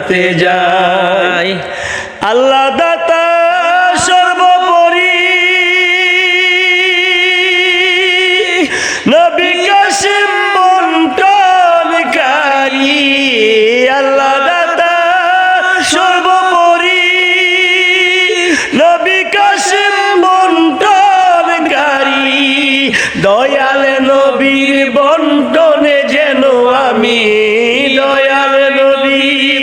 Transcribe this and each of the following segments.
মদিনাতে যাই আল্লাহ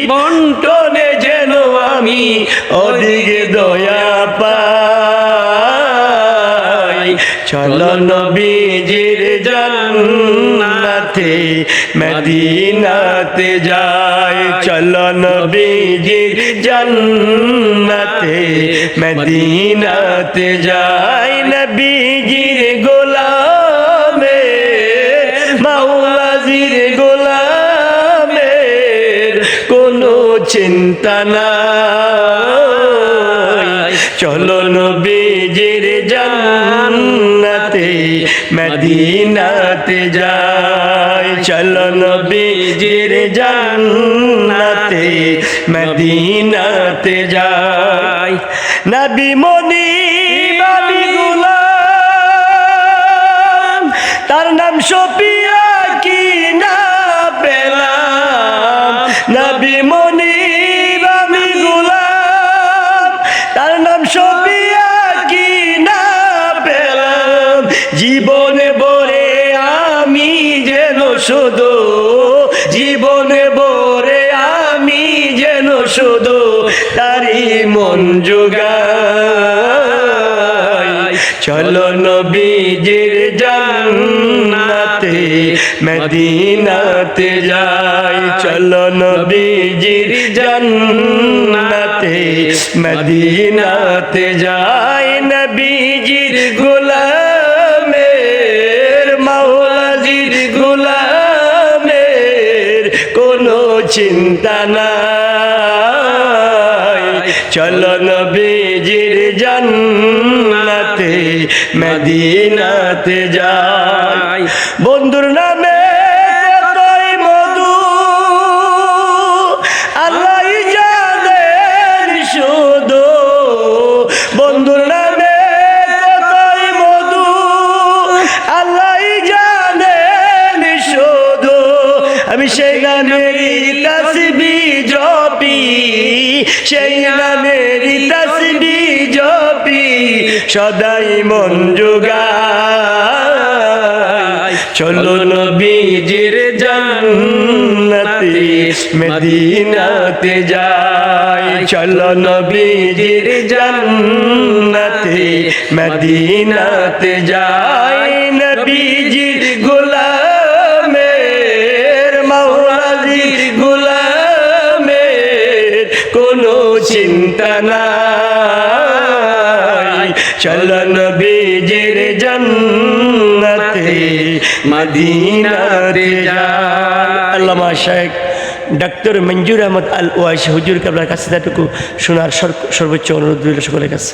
বন্টনে যেন আমি ওদিকে দয়া পাই। চলো নবীজির জান্নাতে, মদিনাতে যাই। চলো নবীজির জান্নাতে, মদিনাতে যাই। নবীজির গোলামে চিন্তা নাই। চলো নবীজির জান্নাতে, মদিনাতে যাই। চলো নবীজির জান্নাতে, মদিনাতে যাই। নবী মনি নবী তার নাম সপিয়া কি না পেলাম। নবী জীবনে বরে আমি যেন শুধু, জীবনে বরে আমি যেন শুধু তারি মন যোগাই চলো নবীজির জান্নাতে, মদিনাতে যাই। চলো নবীজির জান্নাতে, মদিনাতে যাই। নবীজির গোলামের চিন্তা নাই। চলো নবীজির জান্নাতে মদিনাতে যাই। বন্ধুর নামে সেই তসবি জপি, সদাই মন যোগাই চলো নবীজির জান্নাতে, মদিনাতে যাই। চলো নবীজির জান্নাতে, মদিনাতে যাই। চিন্তা নাই। চলো জন্নতে, মদিনাতে আল্লামা শেখ ডাক্তার মঞ্জুর আহমদ আল ওয়াইশ হুজুর কাবলার কাছে তাটুকু শোনার সর্বোচ্চ অনুরোধ রইল সকলের কাছে।